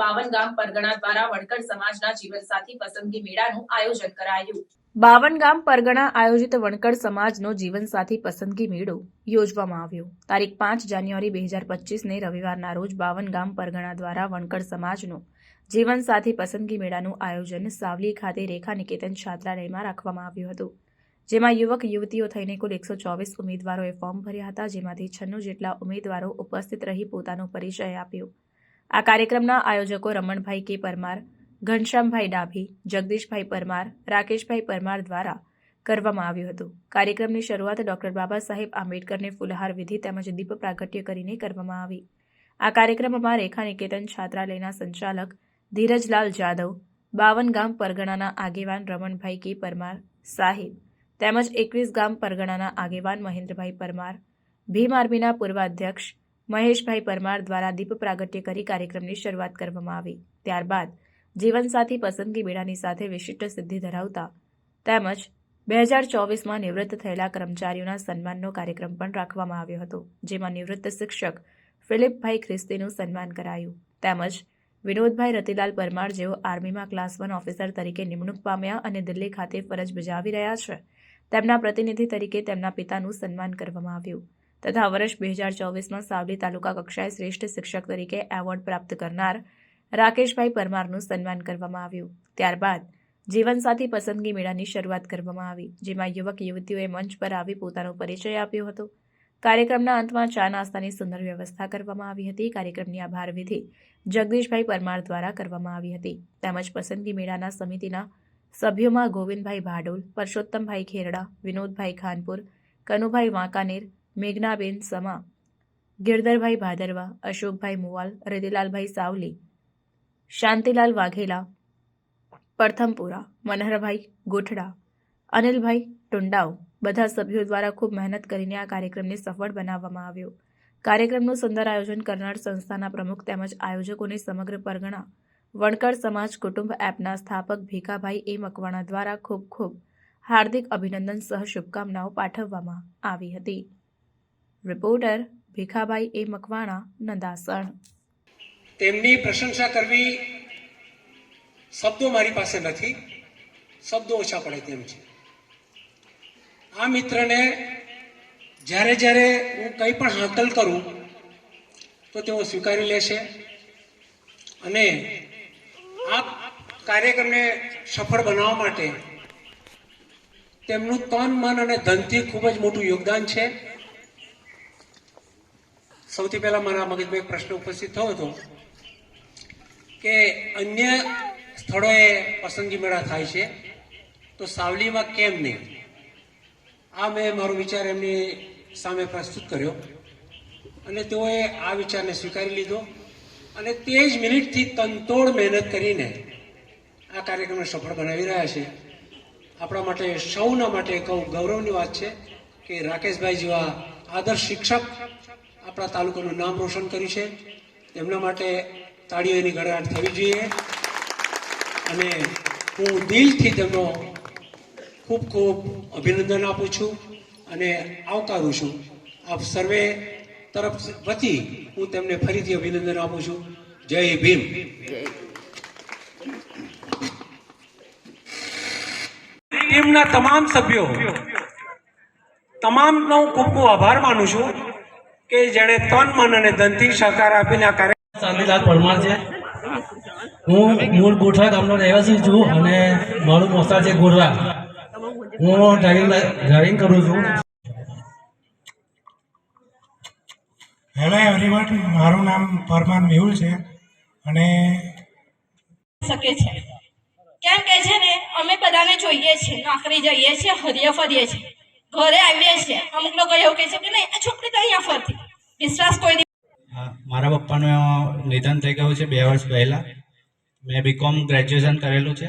બાવન ગામ પરગણા દ્વારા વણકર સમાજના જીવનસાથી પસંદગી મેળાનું આયોજન કરાયું. બાવન ગામ પરગણા આયોજિત વણકર સમાજનો જીવનસાથી પસંદગી મેળો યોજવામાં આવ્યો. તારીખ પાંચ જાન્યુઆરી બે હજાર પચીસને રવિવારના રોજ બાવન ગામ પરગણા દ્વારા વણકર સમાજનો જીવનસાથી પસંદગી મેળાનું આયોજન સાવલી ખાતે રેખા નિકેતન છાત્રાલયમાં રાખવામાં આવ્યું હતું. જેમાં યુવક, યુવતીઓ થઈને કુલ એકસો ચોવીસ ઉમેદવારોએ ફોર્મ ભર્યા હતા. જેમાંથી છન્નું જેટલા ઉમેદવારો ઉપસ્થિત રહી પોતાનો પરિચય આપ્યો. આ કાર્યક્રમના આયોજકો રમણભાઈ કે. પરમાર, ઘનશ્યામભાઈ ડાભી, જગદીશભાઈ પરમાર, રાકેશભાઈ પરમાર દ્વારા કરવામાં આવ્યું હતું. કાર્યક્રમની શરૂઆત ડોક્ટર બાબા સાહેબ આંબેડકરને ફુલહાર વિધિ તેમજ દીપ પ્રાગટ્ય કરીને કરવામાં આવી. આ કાર્યક્રમમાં રેખા નિકેતન છાત્રાલયના સંચાલક ધીરજલાલ જાદવ, બાવન ગામ પરગણાના આગેવાન રમણભાઈ કે. પરમાર સાહેબ તેમજ એકવીસ ગામ પરગણાના આગેવાન મહેન્દ્રભાઈ પરમાર, ભીમ આર્મીના પૂર્વ અધ્યક્ષ મહેશભાઈ પરમાર દ્વારા દીપ પ્રાગટ્ય કરી કાર્યક્રમની શરૂઆત કરવામાં આવી. ત્યારબાદ જીવનસાથી પસંદગી મેળાની સાથે વિશિષ્ટ સિદ્ધિ ધરાવતા તેમજ બે હજાર ચોવીસમાં નિવૃત્ત થયેલા કર્મચારીઓના સન્માનનો કાર્યક્રમ પણ રાખવામાં આવ્યો હતો, જેમાં નિવૃત્ત શિક્ષક ફિલિપભાઈ ખ્રિસ્તીનું સન્માન કરાયું. તેમજ વિનોદભાઈ રતિલાલ પરમાર જેઓ આર્મીમાં ક્લાસ વન ઓફિસર તરીકે નિમણૂક પામ્યા અને દિલ્હી ખાતે ફરજ બજાવી રહ્યા છે તેમના પ્રતિનિધિ તરીકે તેમના પિતાનું સન્માન કરવામાં આવ્યું તથા વર્ષ બે હજાર ચોવીસમાં સાવલી તાલુકા કક્ષાએ શ્રેષ્ઠ શિક્ષક તરીકે એવોર્ડ પ્રાપ્ત કરનાર રાકેશભાઈ પરમારનું સન્માન કરવામાં આવ્યું. ત્યારબાદ જીવનસાથી પસંદગી મેળાની શરૂઆત કરવામાં આવી, જેમાં યુવક યુવતીઓએ મંચ પર આવી પોતાનો પરિચય આપ્યો હતો. કાર્યક્રમના અંતમાં ચા નાસ્તાની સુંદર વ્યવસ્થા કરવામાં આવી હતી. કાર્યક્રમની આભાર વિધિ જગદીશભાઈ પરમાર દ્વારા કરવામાં આવી હતી. તેમજ પસંદગી મેળાના સમિતિના સભ્યોમાં ગોવિંદભાઈ ભાડોલ, પરસોત્તમભાઈ ખેરડા, વિનોદભાઈ ખાનપુર, કનુભાઈ વાંકાનેર, મેઘનાબેન સમા, ગિરધરભાઈ ભાદરવા, અશોકભાઈ મુવાલ, રતિલાલભાઈ સાવલી, શાંતિલાલ વાઘેલા, પ્રથમપુરા, મનહરભાઈ ગોઠડા, અનિલભાઈ ટુંડાવ. બધા સભ્યો દ્વારા ખૂબ મહેનત કરીને આ કાર્યક્રમને સફળ બનાવવામાં આવ્યો. કાર્યક્રમનું સુંદર આયોજન કરનાર સંસ્થાના પ્રમુખ તેમજ આયોજકોને સમગ્ર પરગણા વણકર સમાજ કુટુંબ એપના સ્થાપક ભીખાભાઈ એ મકવાણા દ્વારા ખૂબ ખૂબ હાર્દિક અભિનંદન સહ શુભકામનાઓ પાઠવવામાં આવી હતી. Reporter Bhikhabhai A Makwana, Nandasan. તેમની પ્રશંસા કરવી શબ્દો મારી પાસે નથી, શબ્દો ઓછા પડે તેમ છે. આ મિત્રને જ્યારે જ્યારે હું કંઈ પણ હાંકલ કરું, તો તેઓ સ્વીકારી લેશે અને આ કાર્યક્રમને સફળ બનાવવા માટે તેમનું તન, મન અને ધનથી ખૂબ જ મોટું યોગદાન છે. સૌથી પહેલા મારા મગજમાં એક પ્રશ્ન ઉપસ્થિત થયો હતો કે અન્ય સ્થળોએ પસંદગી મેળા થાય છે, તો સાવલીમાં કેમ નહીં? આ મેં મારો વિચાર એમની સામે પ્રસ્તુત કર્યો અને તેઓએ આ વિચારને સ્વીકારી લીધો. અને તે જ મિનિટથી તનતોડ મહેનત કરીને આ કાર્યક્રમને સફળ બનાવી રહ્યા છે. આપણા માટે સૌના માટે કહું ગૌરવની વાત છે કે રાકેશભાઈ જેવા આદર્શ શિક્ષક આપણા તાલુકાનું નામ રોશન કર્યું છે. એમના માટે તાળીઓની ગળાટ થવી જોઈએ. અને હું દિલથી તેમનો ખૂબ ખૂબ અભિનંદન આપું છું અને આવકારું છું. આપ સર્વે તરફ વતી હું તેમને ફરીથી અભિનંદન આપું છું. જય ભીમ. ટીમના તમામ સભ્યો તમામનો ખૂબ ખૂબ આભાર માનું છું કે જેણે તન મન અને ધનથી સહકાર આપીને આ કાર્ય શાંતિલાલ પરમાર છે. હું મૂળ ગોઠવા ગામનો રહેવાસી છું અને મારું મોસાળ છે ગોરવા હું ડ્રાઇવિંગ ડ્રાઇવિંગ કરું છું. હેલો એવરીવન મારું નામ પરમાન મેહુલ છે અને શકે છે. કેમ કે છે ને અમે બધાને જોઈએ છીએ નોકરી જઈએ છીએ હરીએ ફરીએ છીએ. ઘરે આવીએ છીએ. અમુક લોકો એવું કહે છે કે નહીં આ છોકરી તો અહીંયા ફરતી. વિશ્વાસ કોઈ મારા પપ્પાનું નિધન થઈ ગયું છે બે વર્ષ પહેલાં. મેં બીકોમ ગ્રેજ્યુએશન કરેલું છે.